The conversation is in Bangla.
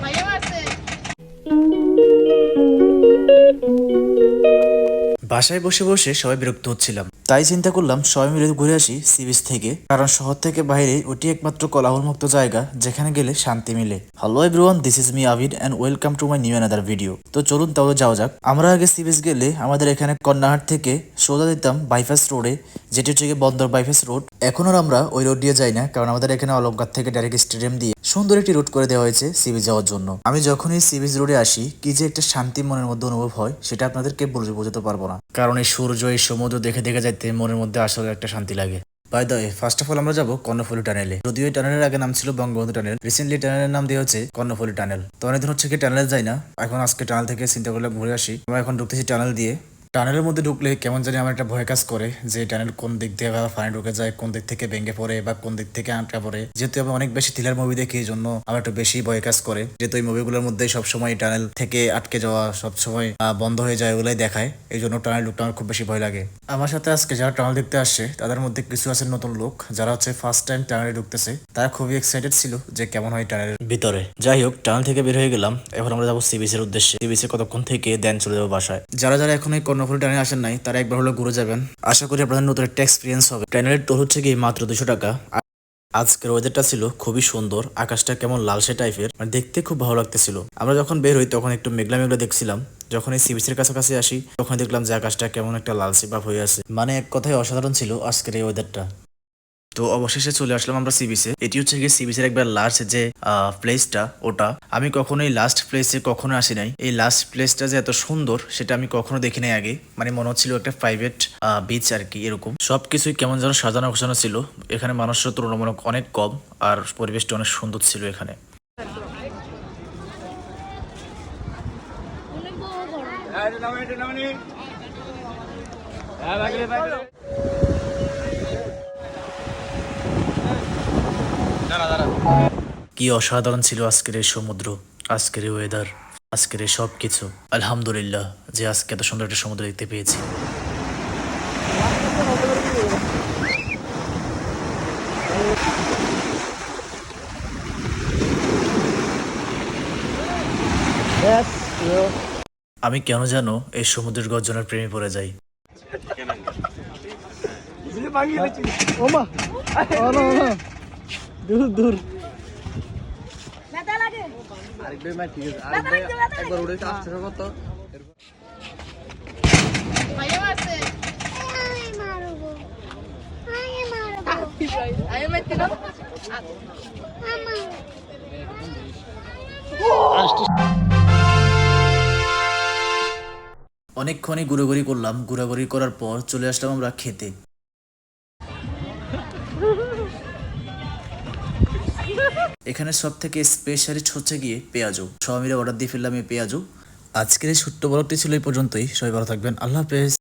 Hayır artık. বাসায় বসে বসে সবাই বিরক্ত হচ্ছিলাম। তাই চিন্তা করলাম সবাই মিলে ঘুরে আসি সি বিচ থেকে, কারণ শহর থেকে বাইরে ওটি একমাত্র কোলাহলমুক্ত জায়গা যেখানে গেলে শান্তি মিলে। Hello everyone this is me Abid and welcome to my new another video তো চলুন তাহলে যাওয়া যাক। আমরা আগে সি বিচ গেলে আমাদের এখানে কন্যাহাট থেকে সোজা দিতাম বাইপাস রোডে যেটি হচ্ছে বন্দর বাইপাস রোড এখন আর আমরা ওই রোড দিয়ে যাই না, কারণ আমাদের এখানে অলঙ্কার থেকে ডাইরেক্ট স্টেডিয়াম দিয়ে। সুন্দর একটি রুট করে দেওয়া হয়েছে সি বিচ যাওয়ার জন্য। আমি যখনই সি বিচ রোডে আসি, কি যে একটা শান্তি মনের মধ্যে অনুভব হয়, সেটা আপনাদেরকে বলে বোঝাতে পারব না। কারণ এই সূর্য, এই সমুদ্র দেখে দেখে যাইতে মনের মধ্যে আসলে একটা শান্তি লাগে। By the first of all আমরা যাব কর্ণফুলি টানেলে যদিও এই টানেলের আগে নাম ছিল বঙ্গবন্ধু টানেল রিসেন্টলি টানেলের নাম দিয়ে হচ্ছে কর্ণফুলি টানেল তো অনেকদিন হচ্ছে কি টানেলে যাই না, এখন আজকে টানেল থেকে চিন্তা করলে ঘুরে আসি। আমরা এখন ঢুকতেছি টানেল দিয়ে। টানেলের মধ্যে ঢুকলে কেমন জানি আমার একটা ভয় কাজ করে যে টানেল কোন দিক দিয়ে বা পানি ঢুকে যায়, কোন দিক থেকে ভেঙে পড়ে বা কোন দিক থেকে আটকা পড়ে। যেহেতু আমি অনেক বেশি থ্রিলার মুভি দেখি, এই জন্য আমার একটু বেশি ভয় কাজ করে। যেহেতু এই মুভিগুলোর মধ্যে সবসময় টানেল থেকে আটকে যাওয়া সবসময় বন্ধ হয়ে যায় ওগুলাই দেখায়। এই জন্য টানেল ঢুকতে আমার খুব বেশি ভয় লাগে। আমার সাথে আজকে যারা টানেল দেখতে আসছে, তাদের মধ্যে কিছু আছে নতুন লোক। যারা হচ্ছে ফার্স্ট টাইম টানেলে ঢুকতেছে, তারা খুবই এক্সাইটেড ছিল যে কেমন হয় টানেলের ভিতরে। যাই হোক, টানেল থেকে বের হয়ে গেলাম। এখন আমরা যাব সিবিসির উদ্দেশ্যে। সিবিসি কতক্ষণ থেকে দেন চলে যাব বাসায়। যারা যারা এখন এই কর্ণফুলি ট্রেনে আসেন নাই, তারা একবার হলো ঘুরে যাবেন। আশা করি আপনাদের নতুন একটা এক্সপিরিয়েন্স হবে। ট্রেনের টোল হচ্ছে কি মাত্র দুশো টাকা। আজকের ওয়েদারটা ছিল খুবই সুন্দর, আকাশটা কেমন লালসে টাইপের মানে দেখতে খুব ভালো লাগতেছিল। আমরা যখন বের হই তখন একটু মেঘলা মেঘলা দেখছিলাম। যখন এই সিবিসির কাছাকাছি আসি তখন দেখলাম যে আকাশটা কেমন একটা লালসে বাপ হয়ে আছে। মানে এক কথায় অসাধারণ ছিল আজকের এই ওয়েদারটা তো অবশেষে চলে আসলাম আমরা সিবিসে এটি হচ্ছে গিয়ে সিবিসের একবার লাস্ট যে প্লেসটা ওটা। আমি কখনো এই লাস্ট প্লেসে কখনো আসি নাই। এই লাস্ট প্লেসটা যে এত সুন্দর সেটা আমি কখনো দেখি নাই আগে। মানে মনে হচ্ছিল একটা প্রাইভেট বিচ আর কি এরকম। সবকিছুই কেমন যেন সাজানো গোছানো ছিল। এখানে মানুষের তুলনামূলক অনেক কম আর পরিবেশটা অনেক সুন্দর ছিল এখানে। কি অসাধারণ ছিল আজকের এই সমুদ্র, আজকের এই ওয়েদার আজকের এই সব কিছু আলহামদুলিল্লাহ যে আজকে এত সুন্দর একটা সমুদ্র দেখতে পেয়েছি। আমি কেন জানো এই সমুদ্রের গর্জনের প্রেমে পড়ে যাই। মারতে না? অনেকক্ষণই ঘুরাঘুরি করলাম। ঘোরাঘুরি করার পর চলে আসলাম আমরা খেতে। এখানে সব থেকে স্পেশালিস্ট হচ্ছে গিয়ে পেঁয়াজু সবাই মিলে অর্ডার দিয়ে ফেললাম এই পেঁয়াজু আজকের এই ছোট্ট বড়টি ছিল এই পর্যন্তই। সবাই ভালো থাকবেন। আল্লাহ হাফেজ।